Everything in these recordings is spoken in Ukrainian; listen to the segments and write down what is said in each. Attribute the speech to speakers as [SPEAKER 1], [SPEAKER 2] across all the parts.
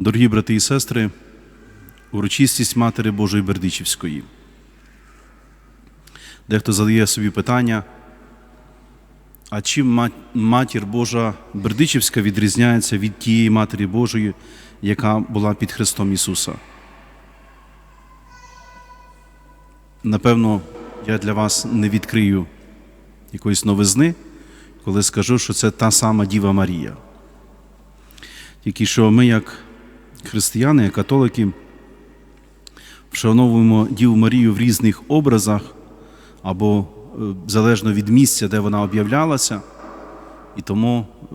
[SPEAKER 1] Дорогі брати і сестри, урочистість Матері Божої Бердичівської. Дехто задає собі питання, а чим матір Божа Бердичівська відрізняється від тієї Матері Божої, яка була під Христом Ісуса? Напевно, я для вас не відкрию якоїсь новизни, коли скажу, що це та сама Діва Марія. Тільки що ми, як християни, католики, вшановуємо Діву Марію в різних образах або е, залежно від місця, де вона об'являлася, і тому е,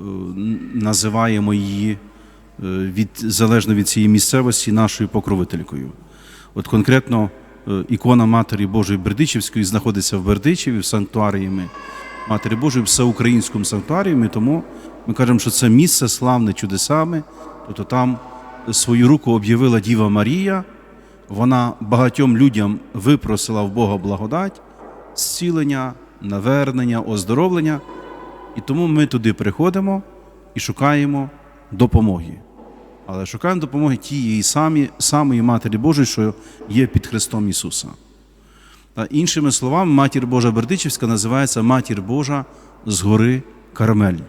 [SPEAKER 1] називаємо її е, від, залежно від цієї місцевості нашою покровителькою. От конкретно ікона Матері Божої Бердичівської знаходиться в Бердичеві, в санктуаріями Матері Божої, в всеукраїнському санктуаріумі, тому ми кажемо, що це місце славне чудесами, тобто там свою руку об'явила Діва Марія, вона багатьом людям випросила в Бога благодать, зцілення, навернення, оздоровлення. І тому ми туди приходимо і шукаємо допомоги. Але шукаємо допомоги тієї самі, самої Матері Божої, що є під Христом Ісуса. Та іншими словами, Матір Божа Бердичівська називається Матір Божа з гори Кармель.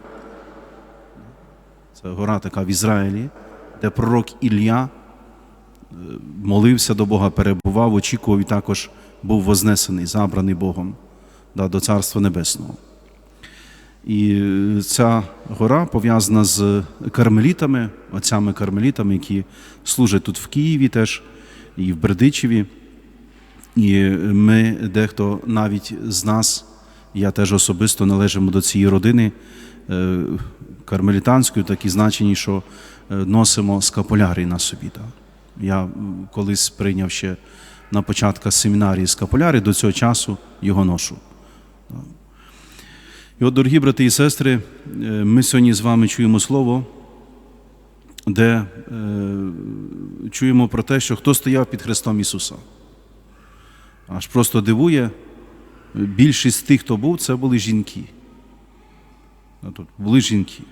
[SPEAKER 1] Це гора така в Ізраїлі, де пророк Ілля е, молився до Бога, перебував, очікував і також був вознесений, забраний Богом да, до Царства Небесного. І е, ця гора пов'язана з кармелітами, отцями кармелітами, які служать тут в Києві теж і в Бердичеві. І ми, дехто навіть з нас, я теж особисто належимо до цієї родини е, кармелітанської, такі значені, що е, носимо скапулярій на собі. Так. Я колись прийняв ще на початку семінарії скапулярі, до цього часу його ношу. І от, дорогі брати і сестри, е, ми сьогодні з вами чуємо слово, де е, чуємо про те, що хто стояв під Христом Ісуса. Аж просто дивує, більшість тих, хто був, це були жінки. Були жінки.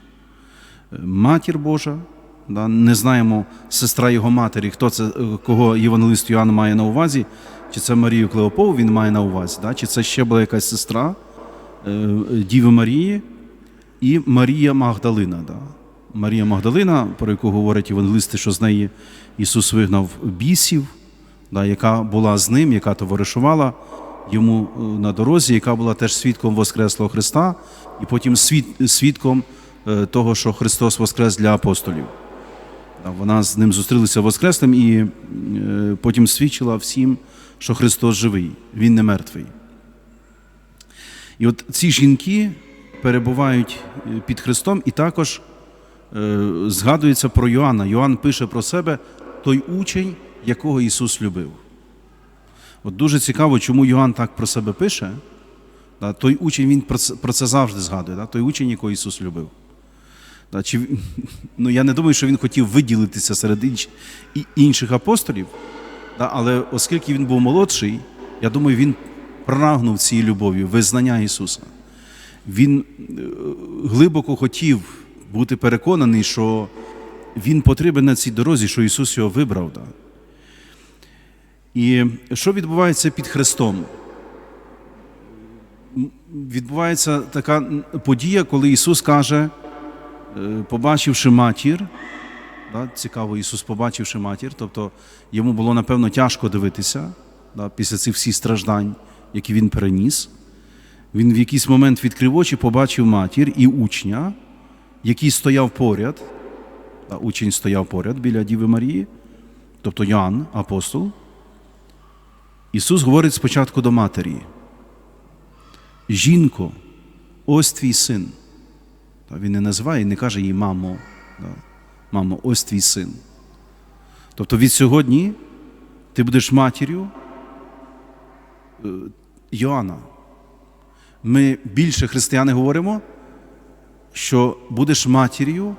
[SPEAKER 1] Е, Матір Божа, да, не знаємо сестра його матері, хто це, е, кого Євангелист Йоанн має на увазі, чи це Марію Клеопову він має на увазі, да, чи це ще була якась сестра е, Діви Марії і Марія Магдалина. Да. Марія Магдалина, про яку говорять євангелисти, що з неї Ісус вигнав бісів, да, яка була з ним, яка товаришувала йому е, на дорозі, яка була теж свідком Воскреслого Христа, і потім свід- свідком е, того, що Христос воскрес для апостолів. Вона з ним зустрілася Воскресним і е, потім свідчила всім, що Христос живий, Він не мертвий. І от ці жінки перебувають е, під Христом, і також е, згадується про Йоанна. Йоанн пише про себе той учень, якого Ісус любив. От дуже цікаво, чому Йоанн так про себе пише. Той учень, він про це, завжди згадує, той учень, якого Ісус любив. Чи, ну, я не думаю, що він хотів виділитися серед інш, інших апостолів, але оскільки він був молодший, я думаю, він прагнув цієї любові, визнання Ісуса. Він е, глибоко хотів бути переконаний, що він потрібен на цій дорозі, що Ісус його вибрав. І що відбувається під Христом? Відбувається така подія, коли Ісус каже, побачивши матір, да, цікаво, Ісус, побачивши матір, тобто йому було напевно тяжко дивитися да, після цих всіх страждань, які він переніс. Він в якийсь момент відкрив очі, побачив матір і учня, який стояв поряд. Да, учень стояв поряд біля Діви Марії, тобто Йоанн, апостол. Ісус говорить спочатку до матері: Жінко, ось твій син. Він не називає і не каже їй мамо. Мамо, ось твій син. Тобто від сьогодні ти будеш матір'ю е, Йоанна. Ми більше християни говоримо, що будеш матір'ю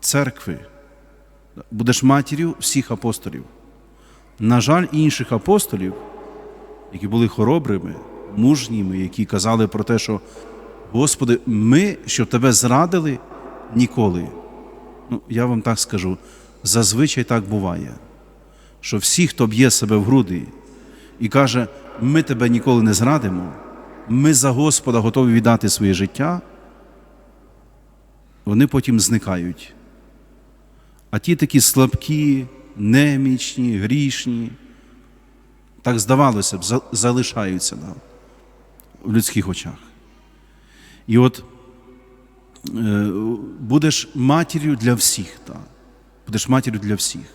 [SPEAKER 1] церкви, будеш матір'ю всіх апостолів. На жаль, інших апостолів, які були хоробрими, мужніми, які казали про те, що Господи, ми, щоб тебе зрадили ніколи. Ну, я вам так скажу, зазвичай так буває, що всі, хто б'є себе в груди і каже, ми тебе ніколи не зрадимо, ми за Господа готові віддати своє життя, вони потім зникають. А ті такі слабкі, немічні, грішні, так здавалося б, залишаються да, в людських очах. І от е, будеш матір'ю для всіх. Та. Будеш матір'ю для всіх.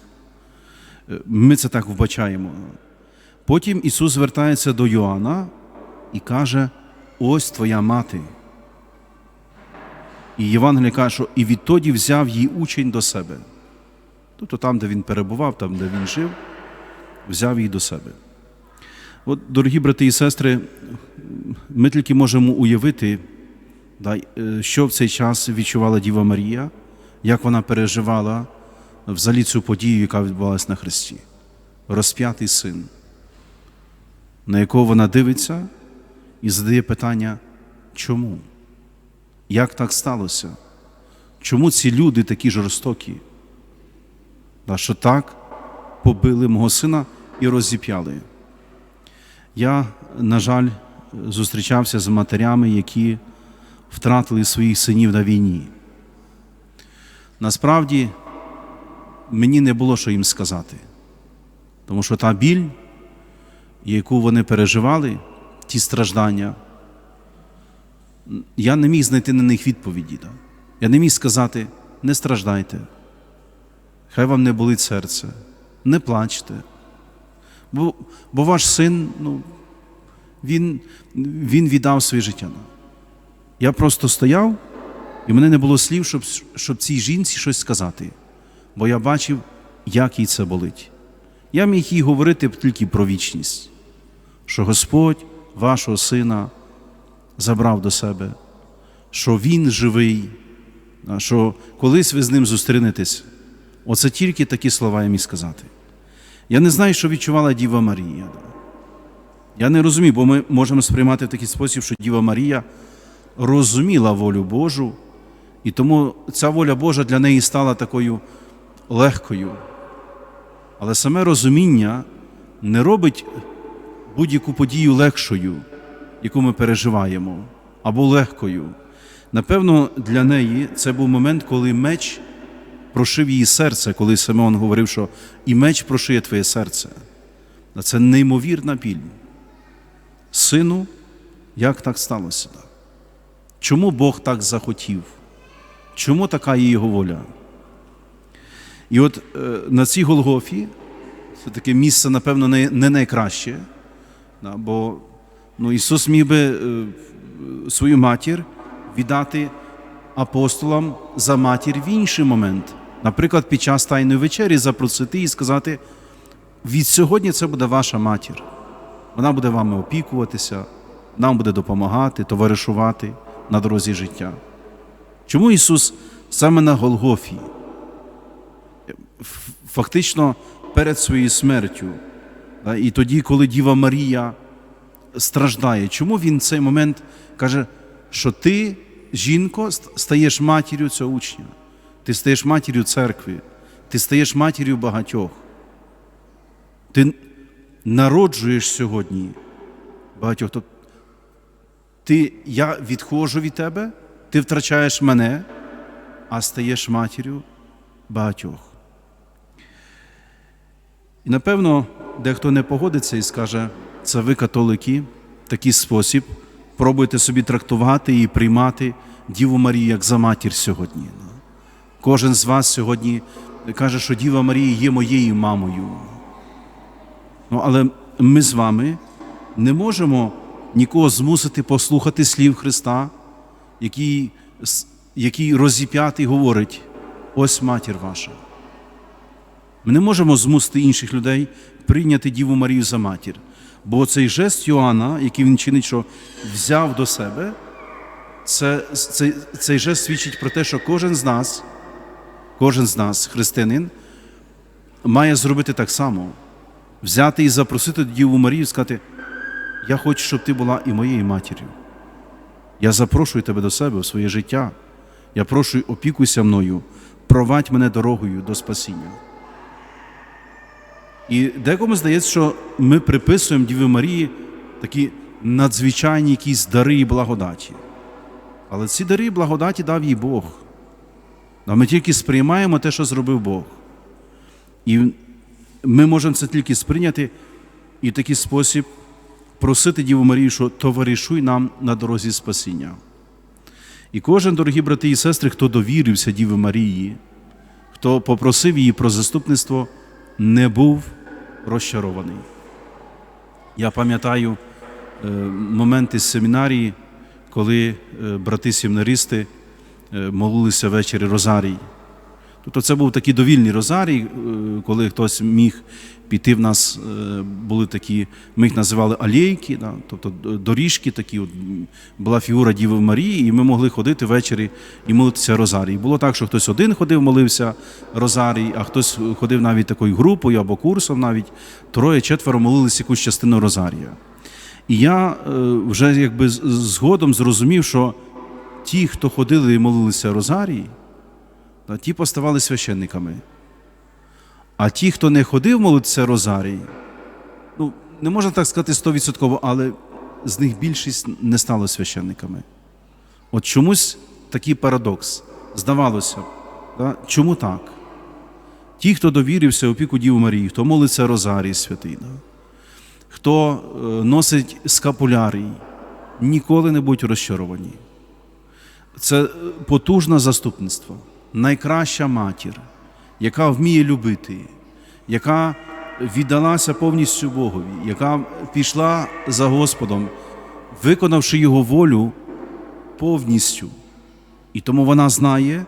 [SPEAKER 1] Е, Ми це так вбачаємо. Потім Ісус звертається до Йоанна і каже: ось твоя мати. І Євангеліє каже, що і відтоді взяв її учень до себе. Тобто там, де він перебував, там, де він жив, взяв її до себе. От, дорогі брати і сестри, ми тільки можемо уявити, що в цей час відчувала Діва Марія, як вона переживала взагалі цю подію, яка відбувалася на Христі. Розп'ятий син, на якого вона дивиться і задає питання, чому? Як так сталося? Чому ці люди такі жорстокі? Да, що так побили мого сина і розіп'яли? Я, на жаль, зустрічався з матерями, які втратили своїх синів на війні. Насправді, мені не було що їм сказати, тому що та біль, яку вони переживали, ті страждання, я не міг знайти на них відповіді. Да? Я не міг сказати, не страждайте, хай вам не болить серце, не плачте. Бо, бо ваш син, ну, він, він віддав своє життя. Я просто стояв, і мене не було слів, щоб, щоб цій жінці щось сказати, бо я бачив, як їй це болить. Я міг їй говорити тільки про вічність, що Господь вашого сина забрав до себе, що Він живий, що колись ви з ним зустрінетесь. Оце тільки такі слова я міг сказати. Я не знаю, що відчувала Діва Марія. Я не розумію, бо ми можемо сприймати в такий спосіб, що Діва Марія розуміла волю Божу, і тому ця воля Божа для неї стала такою легкою. Але саме розуміння не робить будь-яку подію легшою, яку ми переживаємо, або легкою. Напевно, для неї це був момент, коли меч прошив її серце, коли Симеон говорив, що і меч прошиє твоє серце. Це неймовірна біль. Сину, як так сталося? Чому Бог так захотів? Чому така є його воля? І от е, на цій Голгофі це таке місце, напевно, не, найкраще, бо ну, Ісус міг би е, свою матір віддати апостолам за матір в інший момент. Наприклад, під час Тайної вечері запросити і сказати: від сьогодні це буде ваша матір. Вона буде вами опікуватися, нам буде допомагати, товаришувати на дорозі життя. Чому Ісус саме на Голгофі, фактично перед своєю смертю, і тоді, коли Діва Марія страждає, чому Він в цей момент каже, що ти, жінко, стаєш матір'ю цього учня, ти стаєш матір'ю церкви, ти стаєш матір'ю багатьох. Ти народжуєш сьогодні багатьох. Ти, я відходжу від тебе, ти втрачаєш мене, а стаєш матір'ю багатьох. І напевно, дехто не погодиться і скаже, це ви, католики, такий спосіб пробуєте собі трактувати і приймати Діву Марію як за матір сьогодні. Кожен з вас сьогодні каже, що Діва Марія є моєю мамою. Ну, але ми з вами не можемо нікого змусити послухати слів Христа, який, який розіп'ятий говорить: ось матір ваша. Ми не можемо змусити інших людей прийняти Діву Марію за матір. Бо цей жест Йоанна, який він чинить, що взяв до себе, це, цей, цей жест свідчить про те, що кожен з нас, кожен з нас, християнин, має зробити так само взяти і запросити Діву Марію і сказати, я хочу, щоб ти була і моєю матір'ю. Я запрошую тебе до себе в своє життя. Я прошу, опікуйся мною, провадь мене дорогою до спасіння. І декому здається, що ми приписуємо Діві Марії такі надзвичайні якісь дари і благодаті. Але ці дари і благодаті дав їй Бог. А ми тільки сприймаємо те, що зробив Бог. І ми можемо це тільки сприйняти і в такий спосіб просити Діву Марію, що товаришуй нам на дорозі спасіння. І кожен, дорогі брати і сестри, хто довірився Діві Марії, хто попросив її про заступництво, не був розчарований. Я пам'ятаю е, моменти з семінарії, коли е, брати семінаристи е, молилися ввечері Розарій. Тобто це був такий довільний розарій, е, коли хтось міг піти в нас, е, були такі, ми їх називали алейки, да, тобто доріжки такі, от, була фігура Діви Марії, і ми могли ходити ввечері і молитися розарій. Було так, що хтось один ходив, молився розарій, а хтось ходив навіть такою групою або курсом, навіть троє, четверо молилися якусь частину розарія. І я е, вже якби згодом зрозумів, що ті, хто ходили і молилися розарій, та ті поставали священниками. А ті, хто не ходив молитися Розарій, ну, не можна так сказати стовідсотково, але з них більшість не стало священниками. От чомусь такий парадокс. Здавалося, да? чому так? Ті, хто довірився опіку Діву Марії, хто молиться Розарій святий, да? хто е, носить скапулярій, ніколи не будуть розчаровані. Це е, потужне заступництво, найкраща матір, яка вміє любити, яка віддалася повністю Богові, яка пішла за Господом, виконавши Його волю повністю. І тому вона знає,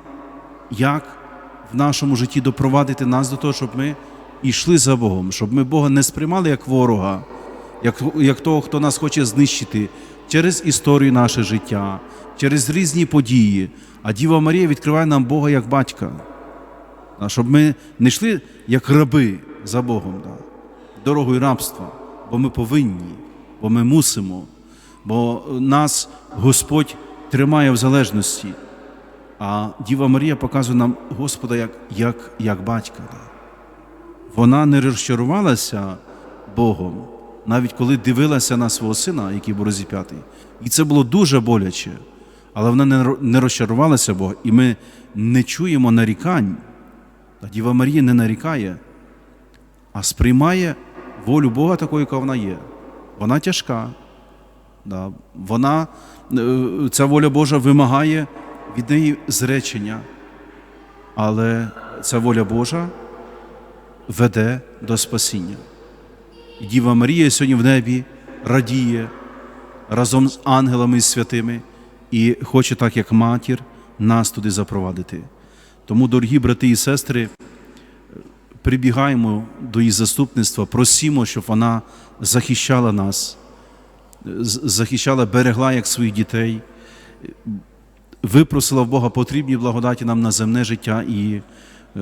[SPEAKER 1] як в нашому житті допровадити нас до того, щоб ми йшли за Богом, щоб ми Бога не сприймали як ворога, як, як того, хто нас хоче знищити через історію наше життя, через різні події. А Діва Марія відкриває нам Бога як батька, А щоб ми не йшли як раби за Богом, да, дорогою рабства, бо ми повинні, бо ми мусимо, бо нас Господь тримає в залежності. А Діва Марія показує нам Господа як, як, як батька. Да. Вона не розчарувалася Богом, навіть коли дивилася на свого сина, який був розіп'ятий. І це було дуже боляче. Але вона не розчарувалася Богом, і ми не чуємо нарікань. Діва Марія не нарікає, а сприймає волю Бога такою, яка вона є. Вона тяжка. Да. Вона, е, ця воля Божа вимагає від неї зречення, але ця воля Божа веде до спасіння. І Діва Марія сьогодні в небі радіє разом з ангелами і святими і хоче, так як матір, нас туди запровадити. Тому, дорогі брати і сестри, прибігаємо до її заступництва, просімо, щоб вона захищала нас, захищала, берегла як своїх дітей, випросила в Бога потрібні благодаті нам на земне життя і е,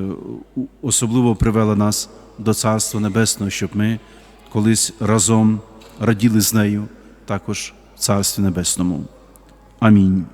[SPEAKER 1] особливо привела нас до Царства Небесного, щоб ми колись разом раділи з нею також в Царстві Небесному. Амінь.